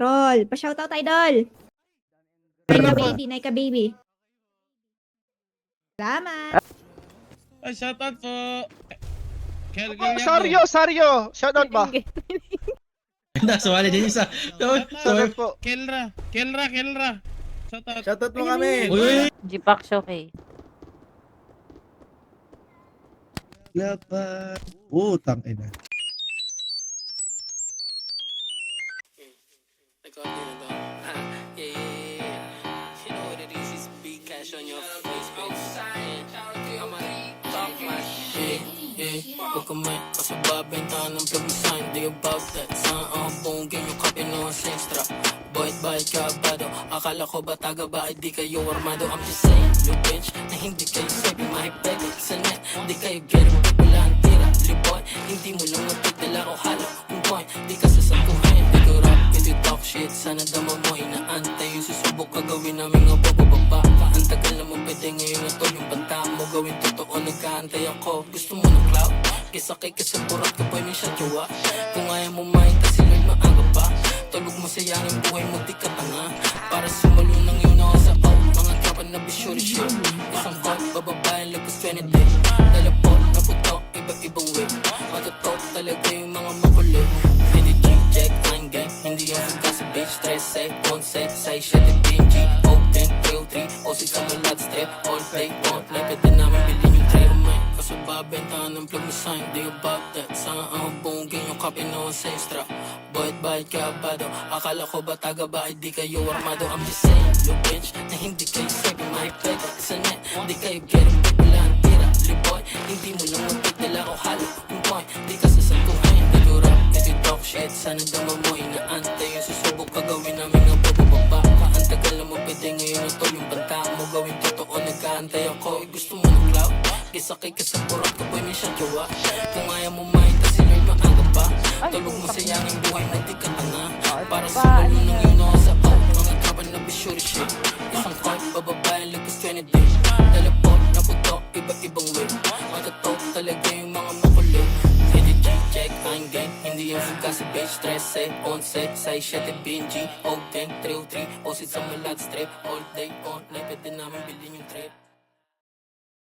Roll. Pa-shoutout, idol. Nay ka baby, nay ka baby. Salamat. Ay, shoutout po. Kel Oh, Sario, Sario! Shoutout ba? Nasumali din isa. So, so, Shoutout po. Kelra, Kelra, Kelra. Shoutout. Shoutout mo kami. uy, Jipak Shoki. Laban. Utang ina. Did it though. Huh. Yeah, what it is, it's cash on your face. Yeah. I'ma talk my shit, yeah. Huwag ka may kasababentahan ng plug sign, di about that. Saan ang bongin yung kape no extra. Boy, bayad ka bado. Akala ko ba taga ba, di kayo armado. I'm just saying, you bitch, na hindi kayo sabi, mahipeg sa net. Di kayo get it, wala ang tira. Liboy, hindi mo lang mapigdala ko halo. Yung point, di ka sasaguhin. Sana dama mo, inaantay yung susubok ka gawin namin nga bababa. Ang tagal na mo pwede ngayon na to yung banta mo gawin totoo. Nagkaantay ako, gusto mo ng cloud. Kisa kay kasi purat ka boy, may siya. Kung ayaw mo mahin, kasi Lord maaga pa. Tulog mo sa yang buhay mo, di ka tanga. Para sumulo ng yun ako sa out. Mga tropa na bisyo shit. Isang call, bababayan, lagos 20 day. Dala po, naputo, iba-ibang way. Matutok talaga yung mga makulit. Hindi G-Jack, line gang. Hindi yung sa stress, say, on set, say, shit, it BNG. Open, 303, o si sa mga lads, step, all day, all night. Pwede namin bilhin yung trio, man. Kaso babentahan ng plug mo sign, di about that. Saan ang bungin yung copy no sa extra. Boy, bayad ka bado. Akala ko ba taga ba, di kayo armado. I'm just saying, you bitch, na hindi kayo sabi, my play. Sa net, di kayo get it, wala ang tira. Liboy, hindi mo lang mapigdala ko halo. Yung point, di ka sasaguhin. Nagurap, kasi talk shit. Sana dama mo, inaantay nagkaantay ako. Eh, gusto mo ng cloud? Kisa kay ka sa purot ka, boy, may siya jowa. Kung ayaw mo mahin, kasi Lord maaga pa. Tulog mo sa yanging buhay na di ka tanga. Para sa mulo ng yun ako sa out. Mga tropa na bisyo shit. Isang card, bababayan, lagos 20 day. Dala po, naputo, iba-ibang way. Matatok talaga yung mga makulit. Hindi G-check, I'm gang. Hindi yung fuga sa bitch, stress, say, on set, say, shit, it BNG. O gang, 303, o si sa malad strip. All day, all night, pwede namin bilhin yung trip.